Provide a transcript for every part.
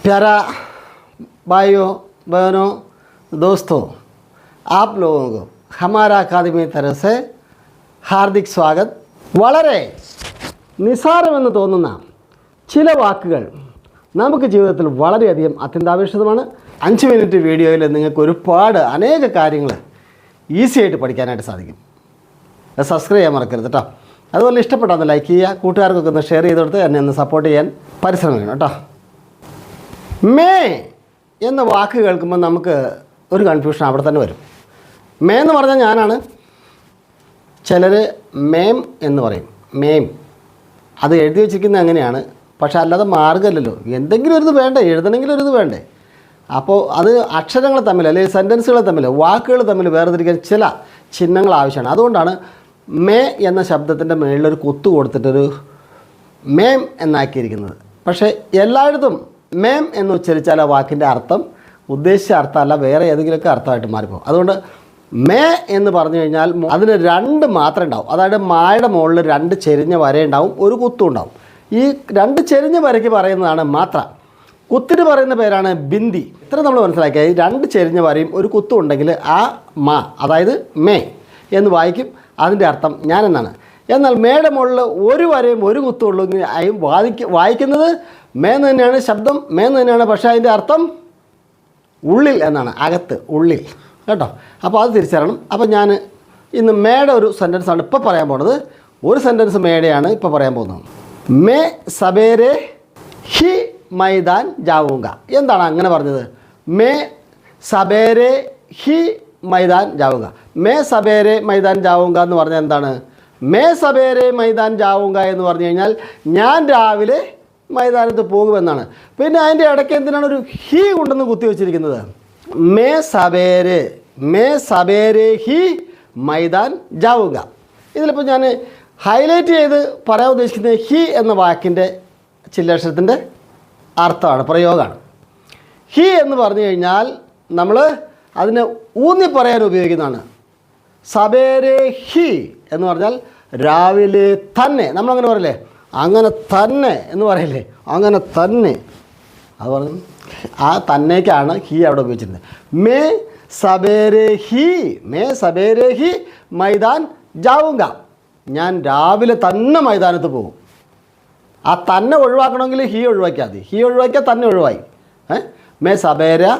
प्यारा भाइयों बहनों दोस्तों आप लोगों को हमारा अकादमी तरफ से ഹാർദിക് സ്വാഗത് വളരെ നിസ്സാരമെന്ന് തോന്നുന്ന ചില വാക്കുകൾ നമുക്ക് ജീവിതത്തിൽ വളരെയധികം അത്യന്താപേക്ഷിതമാണ് അഞ്ച് മിനിറ്റ് വീഡിയോയിൽ നിങ്ങൾക്ക് ഒരുപാട് അനേക കാര്യങ്ങൾ ഈസി ആയിട്ട് പഠിക്കാനായിട്ട് സാധിക്കും അത് സബ്സ്ക്രൈബ് ചെയ്യാൻ മറക്കരുത് കേട്ടോ അതുപോലെ ഇഷ്ടപ്പെട്ടാൽ ഒന്ന് ലൈക്ക് ചെയ്യുക കൂട്ടുകാർക്കൊക്കെ ഒന്ന് ഷെയർ ചെയ്ത് കൊടുത്ത് എന്നെ ഒന്ന് സപ്പോർട്ട് ചെയ്യാൻ പരിശ്രമിക്കണം കേട്ടോ മേ എന്ന വാക്ക് കേൾക്കുമ്പോൾ നമുക്ക് ഒരു കൺഫ്യൂഷൻ അവിടെ തന്നെ വരും. മേ എന്ന് പറഞ്ഞാൽ ഞാനാണ്. ചിലർ മേം എന്ന് പറയും. മേം. അത് എഴുതി വെച്ചിരിക്കുന്നത് അങ്ങനെയാണ്. പക്ഷെ അല്ലാതെ മാർഗമല്ലല്ലോ. എന്തെങ്കിലും ഒരു ഇത് വേണ്ടേ? എഴുതണമെങ്കിൽ ഒരു ഇത് വേണ്ടേ? അപ്പോൾ അത് അക്ഷരങ്ങൾ തമ്മിൽ അല്ലെങ്കിൽ സെന്റൻസുകൾ തമ്മിൽ വാക്കുകൾ തമ്മിൽ വേർതിരിക്കാൻ ചില ചിഹ്നങ്ങൾ ആവശ്യമാണ്. അതുകൊണ്ടാണ് മേ എന്ന ശബ്ദത്തിന്റെ മേളിലൊരു കൊത്തു കൊടുത്തിട്ടൊരു മേം എന്നാക്കിയിരിക്കുന്നത്. പക്ഷേ എല്ലായിടത്തും മേം എന്ന് ഉച്ചരിച്ചാൽ ആ വാക്കിന്റെ അർത്ഥം ഉദ്ദേശിച്ച അർത്ഥമല്ല വേറെ ഏതെങ്കിലുമൊക്കെ അർത്ഥമായിട്ട് മാറിപ്പോകും. അതുകൊണ്ട് മേ എന്ന് പറഞ്ഞു കഴിഞ്ഞാൽ അതിന് രണ്ട് മാത്രമേ ഉണ്ടാവും. അതായത് മായുടെ മുകളിൽ രണ്ട് ചെരിഞ്ഞ വര ഉണ്ടാവും ഒരു കുത്തും ഉണ്ടാവും. ഈ രണ്ട് ചെരിഞ്ഞ വരയ്ക്ക് പറയുന്നതാണ് മാത്ര. കുത്തിന് പറയുന്ന പേരാണ് ബിന്ദി. ഇത്ര നമ്മൾ മനസ്സിലാക്കിയ ഈ രണ്ട് ചെരിഞ്ഞ വരയും ഒരു കുത്തും ഉണ്ടെങ്കിൽ ആ മാ അതായത് മേ എന്ന് വായിക്കും. അതിന്റെ അർത്ഥം ഞാൻ എന്നാണ്. എന്നാൽ മേയുടെ മുകളിൽ ഒരു വരയും ഒരു കുത്തും ഉള്ളെങ്കിൽ അയും വാദിക്ക വായിക്കുന്നത് മേന്ന് തന്നെയാണ് ശബ്ദം മേന്ന് തന്നെയാണ് പക്ഷേ അതിന്റെ അർത്ഥം ഉള്ളിൽ എന്നാണ് അകത്ത് ഉള്ളിൽ. കേട്ടോ? അപ്പോൾ അത് തിരിച്ചറിയണം. അപ്പോൾ ഞാൻ ഇന്ന് മേയുടെ ഒരു സെന്റൻസാണ് ഇപ്പോൾ പറയാൻ പോകുന്നത് ഒരു സെന്റൻസ് മേടെയാണ് ഇപ്പോൾ പറയാൻ പോകുന്നത്. മേ സബേരെ ഹി മൈദാൻ ജാവൂങ്ക. എന്താണ് അങ്ങനെ പറഞ്ഞത്? മേ സബേരെ ഹി മൈദാൻ ജാവുക മേ സബേരെ മൈദാൻ ജാവുങ്ക എന്ന് പറഞ്ഞാൽ എന്താണ്? മേ സബേരെ മൈതാൻ ജാവുങ്ക എന്ന് പറഞ്ഞു കഴിഞ്ഞാൽ ഞാൻ രാവിലെ മൈതാനത്ത് പോകുമെന്നാണ്. പിന്നെ അതിന്റെ ഇടയ്ക്ക് എന്തിനാണ് ഒരു ഹീ കൊണ്ടെന്ന് കുത്തി വെച്ചിരിക്കുന്നത്? മേ സബേരെ മേ സബേരെ ഹി മൈതാൻ ജാവുക ഇതിലിപ്പോൾ ഞാൻ ഹൈലൈറ്റ് ചെയ്ത് പറയാൻ ഉദ്ദേശിക്കുന്നത് ഹി എന്ന വാക്കിന്റെ ചില്ലക്ഷരത്തിന്റെ അർത്ഥമാണ് പ്രയോഗമാണ്. ഹി എന്ന് പറഞ്ഞു കഴിഞ്ഞാൽ നമ്മൾ അതിനെ ഊന്നി പറയാൻ ഉപയോഗിക്കുന്നതാണ്. സബേരെ ഹി എന്ന് പറഞ്ഞാൽ രാവിലെ തന്നെ. നമ്മളങ്ങനെ പറയില്ലേ? അങ്ങനെ തന്നെ എന്ന് പറയില്ലേ? അങ്ങനെ തന്നെ. അത് പറഞ്ഞു ആ തന്നേക്കാണ് ഹി അവിടെ ഉപയോഗിച്ചിരുന്നത്. മേ സബേരെ ഹി മേ സബേരെ ഹി മൈതാൻ ജാവുങ്ക. ഞാൻ രാവിലെ തന്നെ മൈതാനത്ത് പോകും. ആ തന്നെ ഒഴിവാക്കണമെങ്കിൽ ഹീ ഒഴിവാക്കിയാൽ മതി. ഹീ ഒഴിവാക്കിയാൽ തന്നെ ഒഴിവായി. ഏ? മേ സബേര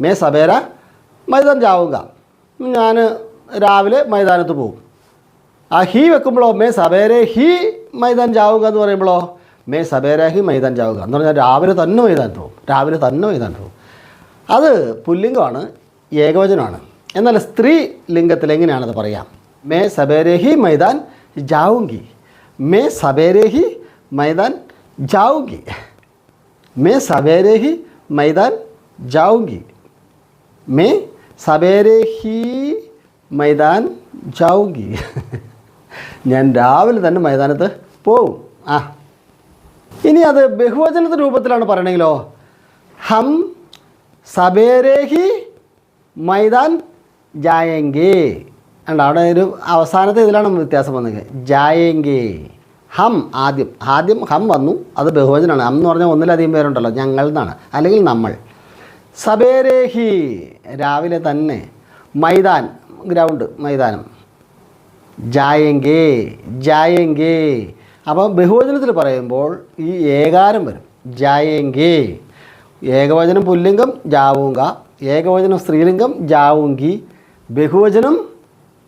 മേ സബേര മൈതാൻ ജാവുക ഞാൻ രാവിലെ മൈതാനത്ത് പോകും. ആ ഹീ വെക്കുമ്പോഴോ മേ സബേരെ ഹി മൈതാൻ ചാവുക എന്ന് പറയുമ്പോഴോ മേ സബേര ഹി മൈതാൻ ചാവുക എന്ന് പറഞ്ഞാൽ രാവിലെ തന്നെ മൈതാൻ പോവും രാവിലെ തന്നെ മൈതാൻ പോവും അത് പുല്ലിംഗമാണ് ഏകവചനമാണ്. എന്നാൽ സ്ത്രീ ലിംഗത്തിൽ എങ്ങനെയാണത് പറയാം? മേ സബേരെ ഹി മൈതാൻ ജാവുങ്കി മേ സബേരെ ഹി മൈതാൻ ജാവുങ്കി മേ സബേരെ ഹി മൈതാൻ ജാവുങ്കി മേ സബേരെ ഹി മൈതാൻ ജാവുങ്കി ഞാൻ രാവിലെ തന്നെ മൈതാനത്ത് പോവും. ആ. ഇനി അത് ബഹുവചനത്തെ രൂപത്തിലാണ് പറയണെങ്കിലോ? ഹം സബേരേഹി മൈതാൻ ജായെങ്കേ. അണ്ട അവിടെ ഒരു അവസാനത്തെ ഇതിലാണ് വ്യത്യാസം വന്നത്. ജായെങ്കേ. ഹം ആദ്യം. ആദ്യം ഹം വന്നു. അത് ബഹുവചനാണ് ഹം എന്ന് പറഞ്ഞാൽ ഒന്നിലധികം പേരുണ്ടല്ലോ. ഞങ്ങൾ എന്നാണ്? അല്ലെങ്കിൽ നമ്മൾ. സബേരേഹി രാവിലെ തന്നെ മൈതാൻ ഗ്രൗണ്ട് മൈതാനം. ജായെങ്കേ ജായെങ്കേ. അപ്പോൾ ബഹുവചനത്തിൽ പറയുമ്പോൾ ഈ ഏകാരം വരും. ജായെങ്കേ. ഏകവചനം പുല്ലിംഗം ജാവൂങ്ക. ഏകവചനം സ്ത്രീലിംഗം ജാവുങ്കി. ബഹുവചനം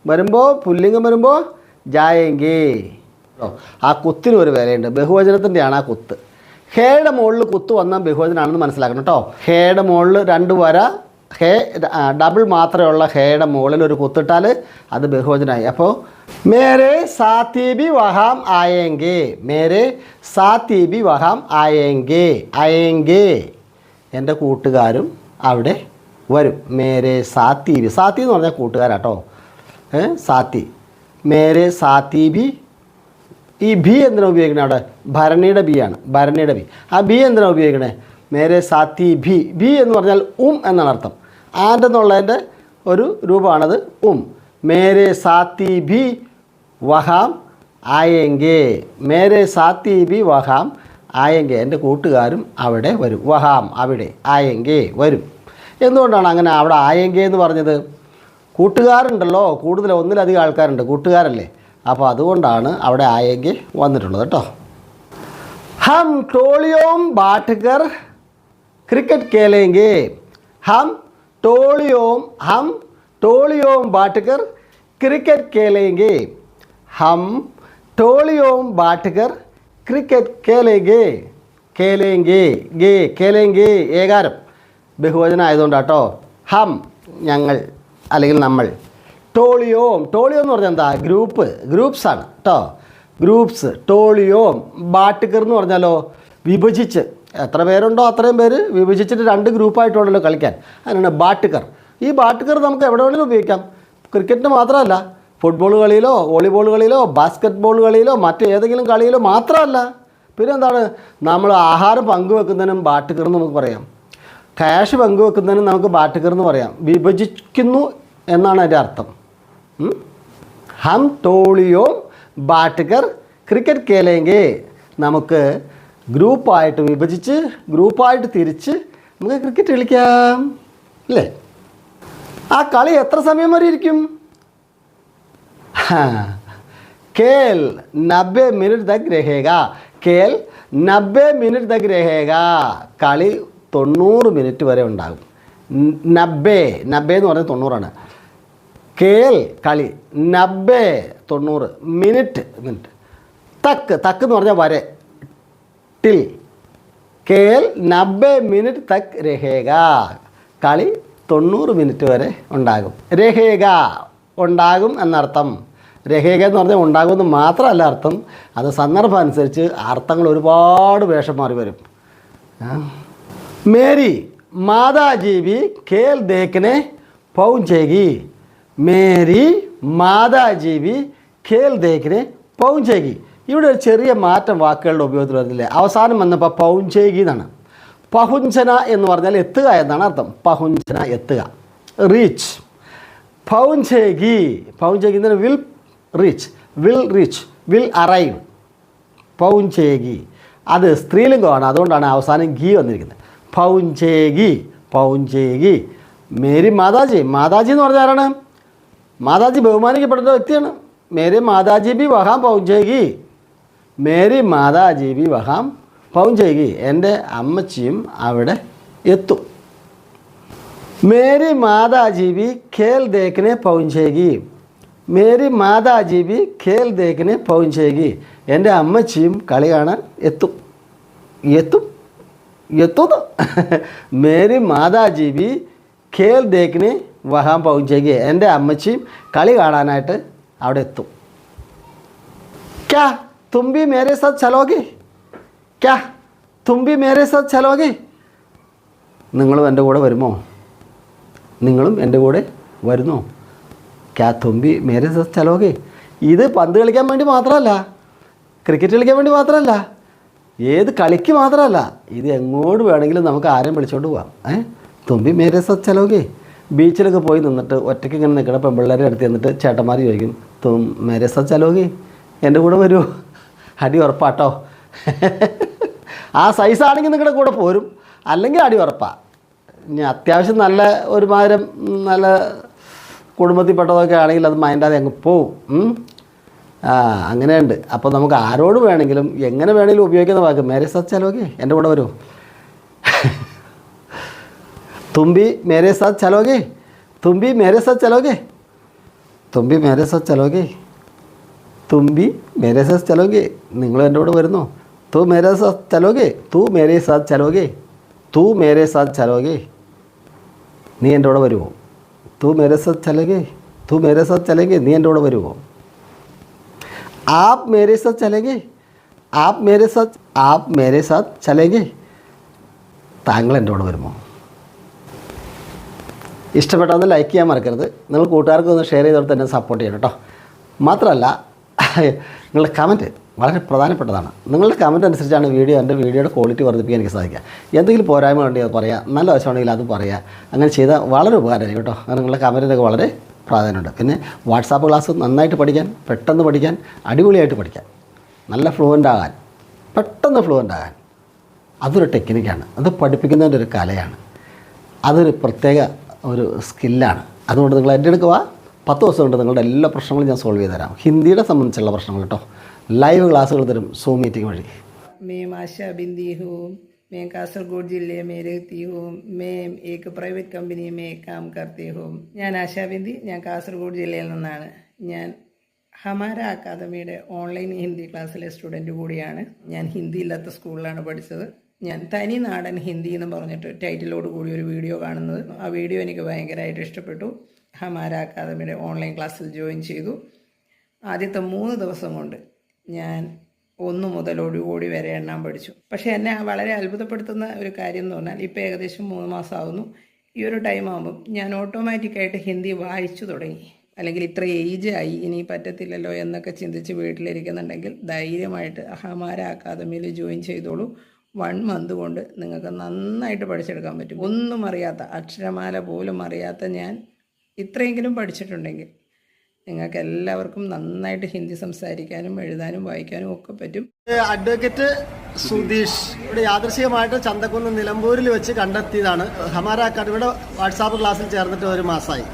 വരുമ്പോൾ പുല്ലിംഗം വരുമ്പോൾ ജായെങ്കേ. ആ കുത്തിന് ഒരു വിലയുണ്ട്. ബഹുവചനത്തിന്റെയാണ് ആ കുത്ത്. ഹേയുടെ മുകളിൽ കുത്ത് വന്നാൽ ബഹുവചനാണെന്ന് മനസ്സിലാക്കണം കേട്ടോ. ഹേയുടെ മുകളിൽ രണ്ട് വര ഹേ ഡബിൾ മാത്രമേ ഉള്ള ഹേയുടെ മുകളിൽ ഒരു കുത്തിട്ടാൽ അത് ബഹുവചനായി. അപ്പോൾ മേരെ സാത്തീബി വഹാം ആയെങ്കേ. മേരെ സാത്തീബി വഹാം ആയെങ്കേ. ആയെങ്കേ. എന്റെ കൂട്ടുകാരും അവിടെ വരും. മേരെ സാത്തീബി സാത്തി എന്ന് പറഞ്ഞാൽ കൂട്ടുകാരാട്ടോ സാത്തി. മേരെ സാത്തീബി ഈ ബി എന്തിനാണ് ഉപയോഗിക്കണേ അവിടെ? ഭരണിയുടെ ബി ആണ്. ഭരണിയുടെ ബി. ആ ബി എന്തിനാണ് ഉപയോഗിക്കണേ? മേരെ സാത്തി ബി ബി എന്ന് പറഞ്ഞാൽ ഉം എന്നാണ് അർത്ഥം. ആൻഡ് എന്നുള്ളതിന്റെ ഒരു രൂപമാണത് ഉം. മേരെ സാത്തി ബി വഹാം ആയെങ്കേ. മേരെ സാത്തി ബി വഹാം ആയെങ്കേ. എന്റെ കൂട്ടുകാരും അവിടെ വരും. വഹാം അവിടെ ആയെങ്കേ വരും. എന്തുകൊണ്ടാണ് അങ്ങനെ അവിടെ ആയെങ്കേ എന്ന് പറഞ്ഞത്? കൂട്ടുകാരുണ്ടല്ലോ. കൂടുതൽ ഒന്നിലധികം ആൾക്കാരുണ്ട്. കൂട്ടുകാരല്ലേ? അപ്പോൾ അതുകൊണ്ടാണ് അവിടെ ആയെങ്കിൽ വന്നിട്ടുള്ളത് കേട്ടോ. ഹം ടോളിയോം ബാട്ടുകർ ക്രിക്കറ്റ് കേലേങ്കേ. ഹം टोलियों हम टोलियों बांटकर क्रिकेट खेलेंगे हम टोलियों बांटकर क्रिकेट खेलेंगे खेलेंगे ഗേ खेलेंगे ഏകാരം ബഹുവചനം ആയതുകൊണ്ട് കേട്ടോ ഹം ഞങ്ങൾ അല്ലെങ്കിൽ നമ്മൾ ടോളിയോം ടോളിയോ എന്ന് പറഞ്ഞാൽ എന്താ ഗ്രൂപ്പ് ഗ്രൂപ്പ്സ് ആണ് കേട്ടോ ഗ്രൂപ്പ്സ് ടോളിയോം ബാട്ടിക്കർ എന്ന് പറഞ്ഞാലോ വിഭജിച്ച് എത്ര പേരുണ്ടോ അത്രയും പേര് വിഭജിച്ചിട്ട് രണ്ട് ഗ്രൂപ്പായിട്ടുണ്ടല്ലോ കളിക്കാൻ. അതിനാണ് ബാട്ടുകർ. ഈ ബാട്ടുകർ നമുക്ക് എവിടെ വേണമെങ്കിലും ഉപയോഗിക്കാം. ക്രിക്കറ്റിന് മാത്രമല്ല ഫുട്ബോൾ കളിയിലോ വോളിബോൾ കളിയിലോ ബാസ്ക്കറ്റ് ബോൾ കളിയിലോ മറ്റേതെങ്കിലും കളിയിലോ മാത്രമല്ല. പിന്നെ എന്താണ് നമ്മൾ ആഹാരം പങ്കുവെക്കുന്നതിനും ബാട്ടുകർ എന്ന് നമുക്ക് പറയാം. ക്യാഷ് പങ്കുവെക്കുന്നതിനും നമുക്ക് ബാട്ടുകർ എന്ന് പറയാം. വിഭജിക്കുന്നു എന്നാണ് അതിന്റെ അർത്ഥം. ഹം തോളിയോ ബാട്ടുകർ ക്രിക്കറ്റ് കേലെങ്കിൽ നമുക്ക് ഗ്രൂപ്പായിട്ട് വിഭജിച്ച് ഗ്രൂപ്പായിട്ട് തിരിച്ച് നമുക്ക് ക്രിക്കറ്റ് കളിക്കാം. അല്ലേ ആ കളി എത്ര സമയം വരെ ഇരിക്കും? കേൽ നബ്ബെ മിനിറ്റ് ദ ഗ്രഹേക കേൽ നബ്ബെ മിനിറ്റ് ദ ഗ്രഹേക കളി തൊണ്ണൂറ് മിനിറ്റ് വരെ ഉണ്ടാകും. നബ്ബെ നബ്ബെ എന്ന് പറഞ്ഞാൽ തൊണ്ണൂറാണ്. കേൽ കളി നബ്ബെ തൊണ്ണൂറ് മിനിറ്റ് മിനിറ്റ്. തക്ക് തക്ക് എന്ന് പറഞ്ഞാൽ വരെ. ടിൽ കെ എൽ നബ്ബെ മിനിറ്റ് തക് രഹേഗ. കളി തൊണ്ണൂറ് മിനിറ്റ് വരെ ഉണ്ടാകും. രഹേഗ ഉണ്ടാകും എന്നർത്ഥം. രഹേഖ എന്ന് പറഞ്ഞാൽ ഉണ്ടാകുമെന്ന് മാത്രമല്ല അർത്ഥം. അത് സന്ദർഭം അനുസരിച്ച് അർത്ഥങ്ങൾ ഒരുപാട് വേഷം മാറി വരും. മേരി മാതാജീവി കേൽ ദേക്കിനെ പൗഞ്ചേകി മേരി മാതാജീവി കേൽ ദേക്കിനെ പൗഞ്ചേകി ഇവിടെ ഒരു ചെറിയ മാറ്റം വാക്കുകളുടെ ഉപയോഗത്തിൽ വരുന്നില്ലേ അവസാനം വന്നപ്പോൾ പൗഞ്ചേകി എന്നാണ്. പഹുഞ്ചന എന്ന് പറഞ്ഞാൽ എത്തുക എന്നാണ് അർത്ഥം. പഹുഞ്ചന എത്തുക. റീച്ച് പൗഞ്ചേകി പൗഞ്ചേകി എന്ന് will reach will reach will arrive പൗഞ്ചേകി അത് സ്ത്രീലിംഗമാണ്. അതുകൊണ്ടാണ് അവസാനം ഗീ വന്നിരിക്കുന്നത്. പൗഞ്ചേകി പൗഞ്ചേകി മേരി മാതാജി. മാതാജി എന്ന് പറഞ്ഞാൽ ആരാണ്? മാതാജി ബഹുമാനിക്കപ്പെടുന്ന വ്യക്തിയാണ്. മേരി മാതാജി ബി വഹാം പൗഞ്ചേഗി. മേരി മാതാജീവി വഹാം. പൗഞ്ചേകി എന്റെ അമ്മച്ചിയും അവിടെ എത്തും. മേരി മാതാജീവി ഖേൽ ദേക്കിനെ പൗഞ്ചേകി മേരി മാതാജീവി ഖേൽ ദേക്കിനെ പൗഞ്ചേകി എന്റെ അമ്മച്ചിയും കളി കാണാൻ എത്തും. എത്തും? എത്തുന്നു. മേരി മാതാജീവി ഖേൽ ദേക്കിനെ വഹാൻ പൗഞ്ചേകി എന്റെ അമ്മച്ചിയും കളി കാണാനായിട്ട് അവിടെ എത്തും. ക്യാ? തും भी मेरे साथ चलोगे? क्या? തും ബി മേരെ സാത്ത് ചലോഗെ നിങ്ങളും എന്റെ കൂടെ വരുമോ? നിങ്ങളും എന്റെ കൂടെ വരുന്നോ? ക്യാ തുമ്പി മേരെ സാത്ത് ചലോകെ ഇത് പന്ത് കളിക്കാൻ വേണ്ടി മാത്രമല്ല ക്രിക്കറ്റ് കളിക്കാൻ വേണ്ടി മാത്രമല്ല ഏത് കളിക്ക് മാത്രമല്ല ഇത് എങ്ങോട്ട് വേണമെങ്കിലും നമുക്ക് ആരെയും വിളിച്ചോണ്ട് പോവാം. ഏ? തുമ്പി മേരെ സാത്ത് ചലോകെ ബീച്ചിലൊക്കെ പോയി നിന്നിട്ട് ഒറ്റയ്ക്ക് ഇങ്ങനെ നിൽക്കണ പെൺപിള്ളേരെ അടുത്ത് നിന്നിട്ട് ചേട്ടന്മാർ ചോദിക്കും തും മേരെ സാത്ത് ചലോകെ എന്റെ കൂടെ വരുമോ? അടി ഉറപ്പാട്ടോ. ആ സൈസാണെങ്കിൽ നിങ്ങളുടെ കൂടെ പോരും. അല്ലെങ്കിൽ അടി ഉറപ്പാണ് ഇനി അത്യാവശ്യം നല്ല ഒരുമാതിരം നല്ല കുടുംബത്തിൽപ്പെട്ടതൊക്കെ ആണെങ്കിൽ അത് മൈൻഡാതെ അങ്ങ് പോവും. ആ അങ്ങനെയുണ്ട്. അപ്പോൾ നമുക്ക് ആരോട് വേണമെങ്കിലും എങ്ങനെ വേണമെങ്കിലും ഉപയോഗിക്കുന്ന വാക്ക്. മേരെ സാത്ത് ചലോകെ എന്റെ കൂടെ വരൂ. തുമ്പി മേരെ സാത്ത് ചലോകെ തുമ്പി മേരെ സാത്ത് ചലോകെ തുമ്പി മേരെ സാത്ത് ചലോകെ തും ബി മേരെ സാസ് ചലോഗെ നിങ്ങൾ എന്റെ കൂടെ വരുന്നോ? തൂ മേരേ സാസ് ചലോഗെ തൂ മേരേ സാസ് ചലോഗെ തൂ മേരേ സാസ് ചലോഗെ നീ എന്റെ കൂടെ വരുമോ തൂ മേരേ സാസ് ചലോഗെ തൂ മേരേ സാസ് ചലേഗെ നീ എന്റെ കൂടെ വരുമോ ആപ് മേരേ സാസ് ചലേഗെ ആപ് മേരേ സാസ് ആപ് മേരേ സാസ് ചലേഗെ താങ്കൾ എന്റെ കൂടെ വരുമോ? ഇഷ്ടപ്പെട്ടാന്ന് ലൈക്ക് ചെയ്യാൻ മറക്കരുത്. നിങ്ങൾ കൂട്ടുകാർക്ക് ഒന്ന് ഷെയർ ചെയ്തോടത്ത് എന്നെ സപ്പോർട്ട് ചെയ്യണം കേട്ടോ. മാത്രമല്ല നിങ്ങളുടെ കമന്റ് വളരെ പ്രധാനപ്പെട്ടതാണ്. നിങ്ങളുടെ കമന്റ് അനുസരിച്ചാണ് വീഡിയോ എന്റെ വീഡിയോയുടെ ക്വാളിറ്റി വർദ്ധിപ്പിക്കാൻ എനിക്ക് സാധിക്കുക. എന്തെങ്കിലും പോരായ്മ ഉണ്ടെങ്കിൽ അത് പറയാം. നല്ല വശമാണെങ്കിൽ അത് പറയാം. അങ്ങനെ ചെയ്താൽ വളരെ ഉപകാരമായിരിക്കും കേട്ടോ. നിങ്ങളുടെ കമന്റിനൊക്കെ വളരെ പ്രാധാന്യമുണ്ട്. പിന്നെ വാട്സാപ്പ് ക്ലാസ് നന്നായിട്ട് പഠിക്കാൻ പെട്ടെന്ന് പഠിക്കാൻ അടിപൊളിയായിട്ട് പഠിക്കാൻ. നല്ല ഫ്ലുവന്റ് ആകാൻ. പെട്ടെന്ന് ഫ്ലുവന്റ് ആകാൻ. അതൊരു ടെക്നിക്കാണ് അത് പഠിപ്പിക്കുന്നതിന്റെ ഒരു കലയാണ്. അതൊരു പ്രത്യേക ഒരു സ്കില്ലാണ് അതുകൊണ്ട് നിങ്ങൾ എന്റെ അടുക്കുക പത്ത് ദിവസം കൊണ്ട് നിങ്ങളുടെ എല്ലാ പ്രശ്നങ്ങളും ഞാൻ സോൾവ് ചെയ്ത് തരാം. ഹിന്ദിയുടെ സംബന്ധിച്ചുള്ള പ്രശ്നങ്ങൾ കേട്ടോ. ലൈവ് ക്ലാസ്സുകൾ തരും സൂം മീറ്റിംഗ് വഴി. മേം ആശ ബിന്ദി ഹോം മേം കാസർഗോഡ് ജില്ലയിൽ മേ രഹത്തി ഹൂം മേം ഏക്ക് പ്രൈവറ്റ് കമ്പനി മേ കാം കർത്തി ഹോം. ഞാൻ ആശാ ബിന്ദി ഞാൻ കാസർഗോഡ് ജില്ലയിൽ നിന്നാണ്. ഞാൻ ഹമാര അക്കാദമിയുടെ ഓൺലൈൻ ഹിന്ദി ക്ലാസ്സിലെ സ്റ്റുഡന്റ് കൂടിയാണ്. ഞാൻ ഹിന്ദി ഇല്ലാത്ത സ്കൂളിലാണ് പഠിച്ചത്. ഞാൻ തനി നാടൻ ഹിന്ദി എന്ന് പറഞ്ഞിട്ട് ടൈറ്റിലോട് കൂടി ഒരു വീഡിയോ കാണുന്നത്. ആ വീഡിയോ എനിക്ക് ഭയങ്കരമായിട്ട് ഇഷ്ടപ്പെട്ടു. ഹമാര അക്കാദമിയുടെ ഓൺലൈൻ ക്ലാസ്സിൽ ജോയിൻ ചെയ്തു. ആദ്യത്തെ മൂന്ന് ദിവസം കൊണ്ട് ഞാൻ ഒന്നു മുതൽ ഓടി കോടി വരെ എണ്ണാൻ പഠിച്ചു. പക്ഷേ എന്നെ വളരെ അത്ഭുതപ്പെടുത്തുന്ന ഒരു കാര്യം എന്ന് പറഞ്ഞാൽ ഇപ്പോൾ ഏകദേശം മൂന്ന് മാസമാകുന്നു ഈ ഒരു ടൈം ആകുമ്പം ഞാൻ ഓട്ടോമാറ്റിക്കായിട്ട് ഹിന്ദി വായിച്ചു തുടങ്ങി. അല്ലെങ്കിൽ ഇത്ര ഏജ് ആയി ഇനി പറ്റത്തില്ലല്ലോ എന്നൊക്കെ ചിന്തിച്ച് വീട്ടിലിരിക്കുന്നുണ്ടെങ്കിൽ ധൈര്യമായിട്ട് അഹമാര അക്കാദമിയിൽ ജോയിൻ ചെയ്തോളൂ. വൺ മന്ത് കൊണ്ട് നിങ്ങൾക്ക് നന്നായിട്ട് പഠിച്ചെടുക്കാൻ പറ്റും. ഒന്നും അറിയാത്ത അക്ഷരമാല പോലും അറിയാത്ത ഞാൻ ഇത്രയെങ്കിലും പഠിച്ചിട്ടുണ്ടെങ്കിൽ നിങ്ങൾക്ക് എല്ലാവർക്കും നന്നായിട്ട് ഹിന്ദി സംസാരിക്കാനും എഴുതാനും വായിക്കാനും ഒക്കെ പറ്റും. അഡ്വക്കേറ്റ് സുധീഷ് ഇവിടെ യാദൃശികമായിട്ട് ചന്തക്കുന്ന് നിലമ്പൂരിൽ വെച്ച് കണ്ടെത്തിയതാണ്. ഹമാര അക്കാദമിയുടെ വാട്സാപ്പ് ക്ലാസ്സിൽ ചേർന്നിട്ട് ഒരു മാസമായി.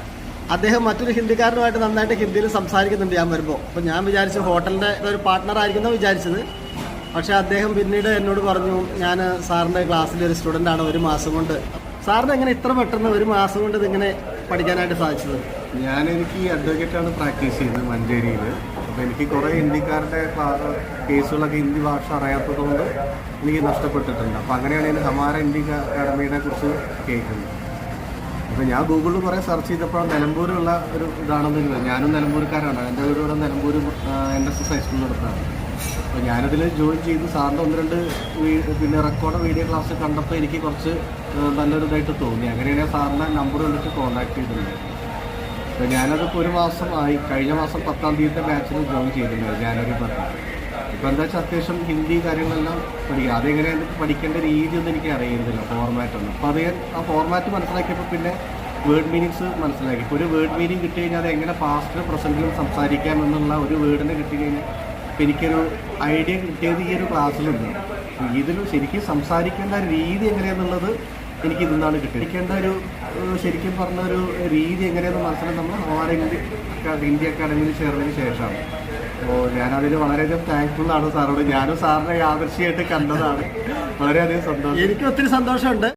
അദ്ദേഹം മറ്റൊരു ഹിന്ദിക്കാരനുമായിട്ട് നന്നായിട്ട് ഹിന്ദിയിൽ സംസാരിക്കുന്നുണ്ട് ഞാൻ വരുമ്പോൾ അപ്പോൾ ഞാൻ വിചാരിച്ചു ഹോട്ടലിന്റെ ഒരു പാർട്ട്ണർ ആയിരിക്കുന്ന വിചാരിച്ചത്. പക്ഷേ അദ്ദേഹം പിന്നീട് എന്നോട് പറഞ്ഞു ഞാൻ സാറിന്റെ ക്ലാസ്സിലെ ഒരു സ്റ്റുഡന്റാണ് ഒരു മാസം കൊണ്ട് സാറിന് എങ്ങനെ ഇത്ര പെട്ടെന്ന് ഒരു മാസം കൊണ്ട് ഇതിങ്ങനെ പഠിക്കാനായിട്ട് സാധിച്ചത്? ഞാൻ എനിക്ക് അഡ്വക്കേറ്റാണ് പ്രാക്ടീസ് ചെയ്യുന്നത് മഞ്ചേരിയിൽ. അപ്പോൾ എനിക്ക് കുറേ ഹിന്ദിക്കാരുടെ കേസുകളൊക്കെ ഹിന്ദി ഭാഷ അറിയാത്തത് കൊണ്ട് എനിക്ക് നഷ്ടപ്പെട്ടിട്ടുണ്ട്. അപ്പോൾ അങ്ങനെയാണ് ഞാൻ ഹമാര ഹിന്ദി അക്കാഡമിയെ കുറിച്ച് കേൾക്കുന്നത്. അപ്പോൾ ഞാൻ ഗൂഗിളിൽ കുറേ സെർച്ച് ചെയ്തപ്പോൾ നിലമ്പൂരുള്ള ഒരു ഇതാണെന്ന്. ഞാനും നിലമ്പൂർക്കാരാണ് എന്റെ വീട് ഇവിടെ നിലമ്പൂർ എൻ എസ് എസ് ഹൈസ്കൂളിൽ അപ്പോൾ ഞാനതിൽ ജോയിൻ ചെയ്ത്. സാറിന്റെ ഒന്ന് രണ്ട് പിന്നെ റെക്കോർഡ് വീഡിയോ ക്ലാസ് കണ്ടപ്പോൾ എനിക്ക് കുറച്ച് നല്ലൊരിതായിട്ട് തോന്നി. അങ്ങനെയാണ് സാറിന്റെ നമ്പർ കണ്ടിട്ട് കോൺടാക്ട് ചെയ്തിട്ടുണ്ടായിരുന്നു അപ്പോൾ ഞാനതിപ്പോൾ ഒരു മാസം ആയി. കഴിഞ്ഞ മാസം പത്താം തീയതിയുടെ ബാച്ചിൽ ജോയിൻ ചെയ്തിട്ടുണ്ടായിരുന്നു ജാനുവരി പത്താം. ഇപ്പോൾ എന്താ വെച്ചാൽ അത്യാവശ്യം ഹിന്ദി കാര്യങ്ങളെല്ലാം പഠിക്കുക അതെങ്ങനെയാണ് പഠിക്കേണ്ട രീതി ഒന്നും എനിക്ക് അറിയുന്നില്ല ഫോർമാറ്റൊന്നും അപ്പോൾ അത് ആ ഫോർമാറ്റ് മനസ്സിലാക്കിയപ്പോൾ പിന്നെ വേർഡ് മീനിങ്സ് മനസ്സിലാക്കി. ഇപ്പോൾ ഒരു വേർഡ് മീനിങ് കിട്ടി കഴിഞ്ഞാൽ അത് എങ്ങനെ പാസ്റ്റിലും പ്രസന്റിലും സംസാരിക്കാം എന്നുള്ള ഒരു വേർഡിനെ കിട്ടി കഴിഞ്ഞാൽ ഇപ്പം എനിക്കൊരു ഐഡിയ കിട്ടിയത് ഈ ഒരു ക്ലാസ്സിലുണ്ട് ഇതിൽ ശരിക്കും സംസാരിക്കേണ്ട രീതി എങ്ങനെയാണെന്നുള്ളത് എനിക്ക് ഇതിന്നാണ് കിട്ടിയത്. പഠിക്കേണ്ട ഒരു ശരിക്കും പറഞ്ഞ ഒരു രീതി എങ്ങനെയാണെന്ന് മനസ്സിലാക്കി നമ്മൾ ഹമാര ഇന്ത്യ അക്കാഡമിയിൽ ചേർന്നതിന് ശേഷമാണ്. അപ്പോൾ ഞാനതിന് വളരെയധികം താങ്ക്ഫുൾ ആണ് സാറോട്. ഞാനും സാറിനെ ആദർശിയായിട്ട് കണ്ടതാണ്. വളരെയധികം സന്തോഷം. എനിക്ക് ഒത്തിരി സന്തോഷമുണ്ട്.